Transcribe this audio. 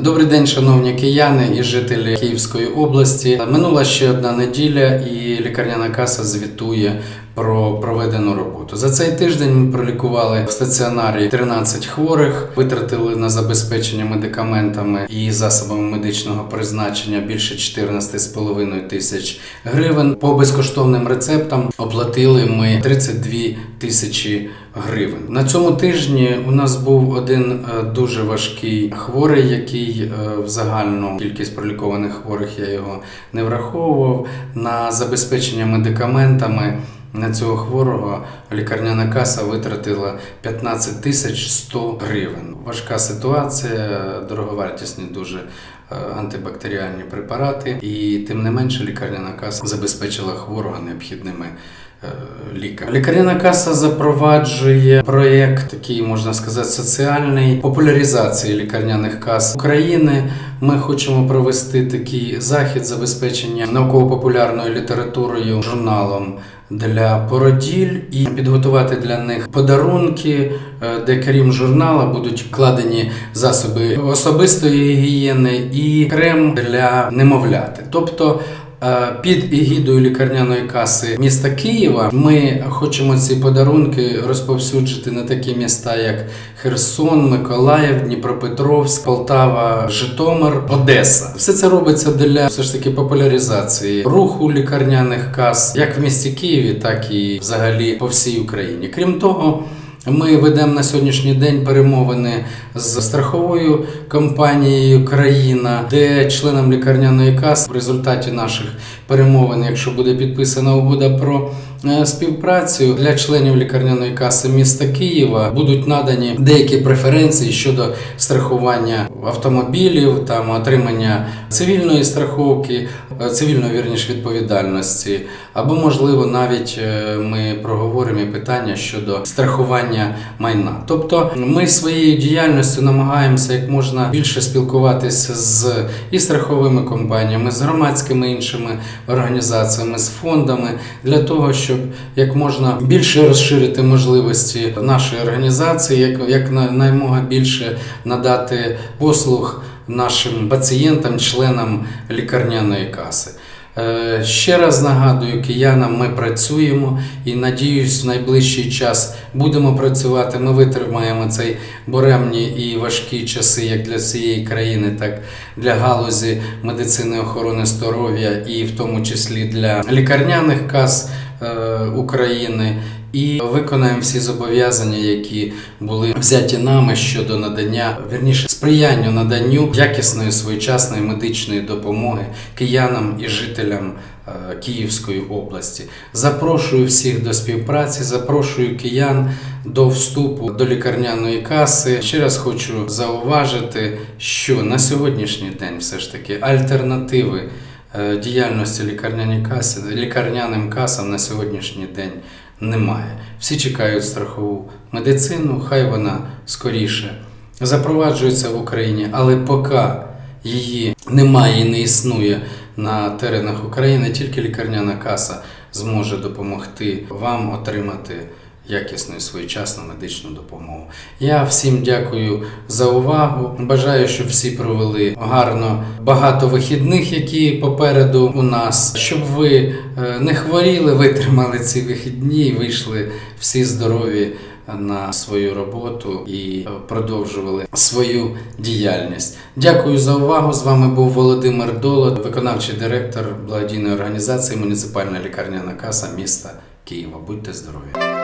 Добрий день, шановні кияни і жителі Київської області. Минула ще одна неділя, і лікарняна каса звітує про проведену роботу. За цей тиждень ми пролікували в стаціонарі 13 хворих, витратили на забезпечення медикаментами і засобами медичного призначення більше 14,5 тисяч гривень. По безкоштовним рецептам оплатили ми 32 тисячі гривень. На цьому тижні у нас був один е, дуже важкий хворий, який е, в загальну кількість пролікованих хворих я його не враховував. На забезпечення медикаментами на цього хворого лікарняна каса витратила 15 тисяч 100 гривень. Важка ситуація, дороговартісні дуже антибактеріальні препарати, і тим не менше лікарняна каса забезпечила хворого необхідними е, ліками. Лікарняна каса запроваджує проєкт, такий можна сказати, соціальний популяризації лікарняних кас України. Ми хочемо провести такий захід забезпечення науково-популярною літературою, журналом для породіль і підготувати для них подарунки, е, де крім журнала будуть вкладені засоби особистої гігієни і крем для немовляти. Тобто е, під егідою лікарняної каси міста Києва ми хочемо ці подарунки розповсюджити на такі міста, як Херсон, Миколаїв, Дніпропетровськ, Полтава, Житомир, Одеса. Все це робиться для все ж таки популяризації руху лікарняних кас, як в місті Києві, так і взагалі по всій Україні. Крім того. Ми ведемо на сьогоднішній день перемовини з страховою компанією Країна, де членам лікарняної каси в результаті наших перемовин, якщо буде підписана угода про співпрацю для членів лікарняної каси міста Києва, будуть надані деякі преференції щодо страхування автомобілів, там отримання цивільної страховки, е, цивільної вірніш відповідальності, або можливо навіть е, ми проговоримо і питання щодо страхування майна. Тобто ми своєю діяльністю намагаємося як можна більше спілкуватися з і страховими компаніями, з громадськими іншими організаціями, з фондами для того, щоб як можна більше розширити можливості нашої організації, як, як на- наймога більше надати послуг нашим пацієнтам, членам лікарняної каси. Е, Ще раз нагадую киянам, ми працюємо і надіюсь, в найближчий час будемо працювати. Ми витримаємо цей буремні і важкі часи як для всієї країни, так для галузі медицини охорони здоров'я, і в тому числі для лікарняних кас України. І виконаємо всі зобов'язання, які були взяті нами щодо надання, вірніше сприяння наданню якісної своєчасної медичної допомоги киянам і жителям е, Київської області. Запрошую всіх до співпраці, запрошую киян до вступу до лікарняної каси. Ще раз хочу зауважити, що на сьогоднішній день все ж таки альтернативи е, діяльності лікарняної каси, лікарняним касам на сьогоднішній день немає. Всі чекають страхову медицину, хай вона скоріше запроваджується в Україні, але поки її немає і не існує на теренах України, тільки лікарняна каса зможе допомогти вам отримати якісну і своєчасну медичну допомогу. Я всім дякую за увагу. Бажаю, щоб всі провели гарно багато вихідних, які попереду у нас, щоб ви е, не хворіли, витримали ці вихідні і вийшли всі здорові на свою роботу і е, продовжували свою діяльність. Дякую за увагу. З вами був Володимир Долот, виконавчий директор благодійної організації Муніципальна лікарняна каса міста Києва. Будьте здорові!